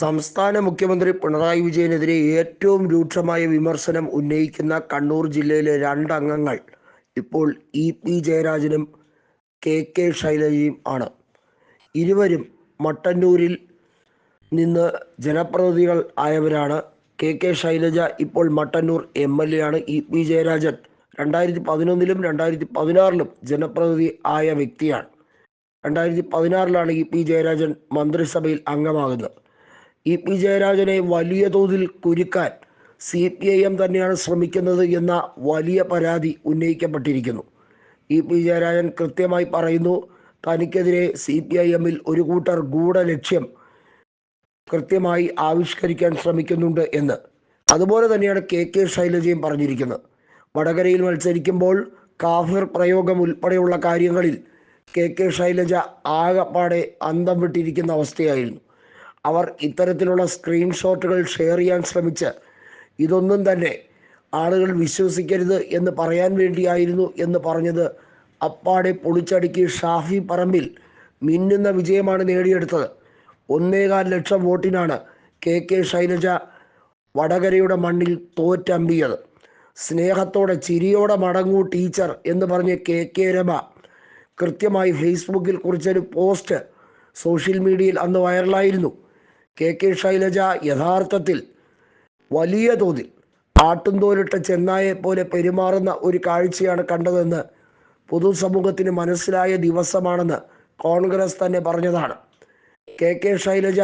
സംസ്ഥാന മുഖ്യമന്ത്രി പിണറായി വിജയനെതിരെ ഏറ്റവും രൂക്ഷമായ വിമർശനം ഉന്നയിക്കുന്ന കണ്ണൂർ ജില്ലയിലെ രണ്ടംഗങ്ങൾ ഇപ്പോൾ ഇ പി ജയരാജനും കെ കെ ശൈലജയും ആണ്. ഇരുവരും മട്ടന്നൂരിൽ നിന്ന് ജനപ്രതിനിധികൾ ആയവരാണ്. കെ കെ ശൈലജ ഇപ്പോൾ മട്ടന്നൂർ എം എൽ എ ആണ്. ഇ പി ജയരാജൻ രണ്ടായിരത്തി പതിനൊന്നിലും രണ്ടായിരത്തി പതിനാറിലും ജനപ്രതിനിധി ആയ വ്യക്തിയാണ്. രണ്ടായിരത്തി പതിനാറിലാണ് ഇ പി ജയരാജൻ മന്ത്രിസഭയിൽ അംഗമാകുന്നത്. ഇ പി ജയരാജനെ വലിയ തോതിൽ കുരുക്കാൻ സി പി ഐ എം തന്നെയാണ് ശ്രമിക്കുന്നത് എന്ന വലിയ പരാതി ഉന്നയിക്കപ്പെട്ടിരിക്കുന്നു. ഇ പി ജയരാജൻ കൃത്യമായി പറയുന്നു തനിക്കെതിരെ സി പി ഐ എമ്മിൽ ഒരു കൂട്ടർ ഗൂഢലക്ഷ്യം കൃത്യമായി ആവിഷ്കരിക്കാൻ ശ്രമിക്കുന്നുണ്ട് എന്ന്. അതുപോലെ തന്നെയാണ് കെ കെ ശൈലജയും പറഞ്ഞിരിക്കുന്നത്. വടകരയിൽ മത്സരിക്കുമ്പോൾ കാഫിർ പ്രയോഗം ഉൾപ്പെടെയുള്ള കാര്യങ്ങളിൽ കെ കെ ശൈലജ ആകപ്പാടെ അന്തം വിട്ടിരിക്കുന്ന അവസ്ഥയായിരുന്നു. അവർ ഇത്തരത്തിലുള്ള സ്ക്രീൻഷോട്ടുകൾ ഷെയർ ചെയ്യാൻ ശ്രമിച്ച് ഇതൊന്നും തന്നെ ആളുകൾ വിശ്വസിക്കരുത് എന്ന് പറയാൻ വേണ്ടിയായിരുന്നു എന്ന് പറഞ്ഞത്. അപ്പാടെ പൊളിച്ചടുക്കി ഷാഫി പറമ്പിൽ മിന്നുന്ന വിജയമാണ് നേടിയെടുത്തത്. ഒന്നേകാൽ ലക്ഷം വോട്ടിനാണ് കെ കെ ശൈലജ വടകരയുടെ മണ്ണിൽ തോറ്റമ്പിയത്. സ്നേഹത്തോടെ ചിരിയോടെ മടങ്ങൂ ടീച്ചർ എന്ന് പറഞ്ഞ് കെ കെ രമ കൃത്യമായി ഫേസ്ബുക്കിൽ കുറിച്ചൊരു പോസ്റ്റ് സോഷ്യൽ മീഡിയയിൽ അന്ന് വൈറലായിരുന്നു. കെ കെ ശൈലജ യഥാർത്ഥത്തിൽ വലിയ തോതിൽ ആട്ടുംതോലിട്ട ചെന്നായെ പോലെ പെരുമാറുന്ന ഒരു കാഴ്ചയാണ് കണ്ടതെന്ന് പൊതുസമൂഹത്തിന് മനസ്സിലായ ദിവസമാണെന്ന് കോൺഗ്രസ് തന്നെ പറഞ്ഞതാണ്. കെ കെ ശൈലജ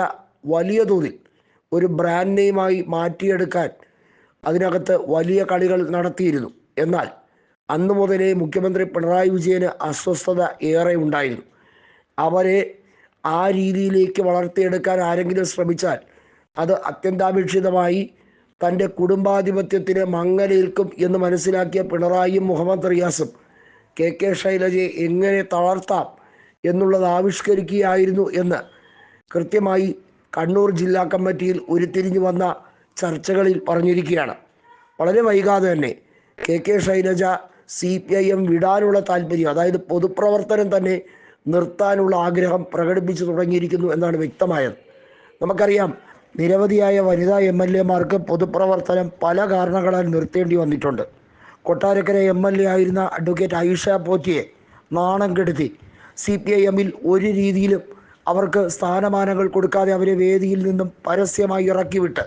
വലിയ തോതിൽ ഒരു ബ്രാൻഡ് നെയിമായി മാറ്റിയെടുക്കാൻ അതിനകത്ത് വലിയ കളികൾ നടത്തിയിരുന്നു. എന്നാൽ അന്നു മുതലേ മുഖ്യമന്ത്രി പിണറായി വിജയന് അസ്വസ്ഥത ഏറെ ഉണ്ടായിരുന്നു. അവരെ ആ രീതിയിലേക്ക് വളർത്തിയെടുക്കാൻ ആരെങ്കിലും ശ്രമിച്ചാൽ അത് അത്യന്താപേക്ഷിതമായി തന്റെ കുടുംബാധിപത്യത്തിന് മങ്ങലേൽക്കും എന്ന് മനസ്സിലാക്കിയ പിണറായിയും മുഹമ്മദ് റിയാസും കെ കെ ശൈലജയെ എങ്ങനെ തളർത്താം എന്നുള്ളത് ആവിഷ്കരിക്കുകയായിരുന്നു എന്ന് കൃത്യമായി കണ്ണൂർ ജില്ലാ കമ്മിറ്റിയിൽ ഉരുത്തിരിഞ്ഞു വന്ന ചർച്ചകളിൽ പറഞ്ഞിരിക്കുകയാണ്. വളരെ വൈകാതെ തന്നെ K K Shailaja C P I M വിടാനുള്ള താല്പര്യം അതായത് പൊതുപ്രവർത്തനം തന്നെ നിർത്താനുള്ള ആഗ്രഹം പ്രകടിപ്പിച്ചു തുടങ്ങിയിരിക്കുന്നു എന്നാണ് വ്യക്തമായത്. നമുക്കറിയാം നിരവധിയായ വനിതാ എം എൽ എമാർക്ക് പൊതുപ്രവർത്തനം പല കാരണങ്ങളാൽ നിർത്തേണ്ടി വന്നിട്ടുണ്ട്. കൊട്ടാരക്കര എം എൽ എ ആയിരുന്ന അഡ്വക്കേറ്റ് ആയിഷ പോറ്റിയെ നാണം കെടുത്തി. സി പി ഐ എമ്മിൽ ഒരു രീതിയിലും അവർക്ക് സ്ഥാനമാനങ്ങൾ കൊടുക്കാതെ അവരെ വേദിയിൽ നിന്നും പരസ്യമായി ഇറക്കിവിട്ട്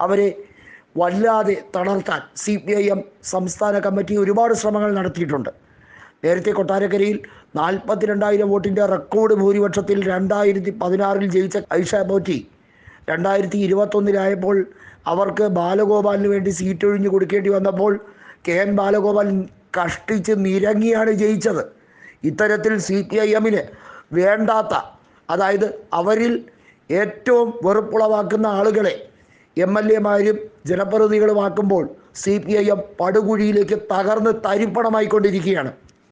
അവരെ വല്ലാതെ തളർത്താൻ സി പി ഐ എം സംസ്ഥാന കമ്മിറ്റി ഒരുപാട് ശ്രമങ്ങൾ നടത്തിയിട്ടുണ്ട്. നേരത്തെ കൊട്ടാരക്കരയിൽ നാൽപ്പത്തിരണ്ടായിരം വോട്ടിന്റെ റെക്കോർഡ് ഭൂരിപക്ഷത്തിൽ രണ്ടായിരത്തി പതിനാറിൽ ജയിച്ച ഐഷ പോറ്റി രണ്ടായിരത്തി ഇരുപത്തൊന്നിലായപ്പോൾ അവർക്ക് ബാലഗോപാലിന് വേണ്ടി സീറ്റ് ഒഴിഞ്ഞു കൊടുക്കേണ്ടി വന്നപ്പോൾ കെ എൻ ബാലഗോപാൽ കഷ്ടിച്ച് നിരങ്ങിയാണ് ജയിച്ചത്. ഇത്തരത്തിൽ സി പി ഐ എമ്മിന് വേണ്ടാത്ത അതായത് അവരിൽ ഏറ്റവും വെറുപ്പുളവാക്കുന്ന ആളുകളെ എം എൽ എമാരും ജനപ്രതിനിധികളുമാക്കുമ്പോൾ സി പി ഐ എം പടുകുഴിയിലേക്ക് തകർന്ന് തരിപ്പണമായിക്കൊണ്ടിരിക്കുകയാണ്.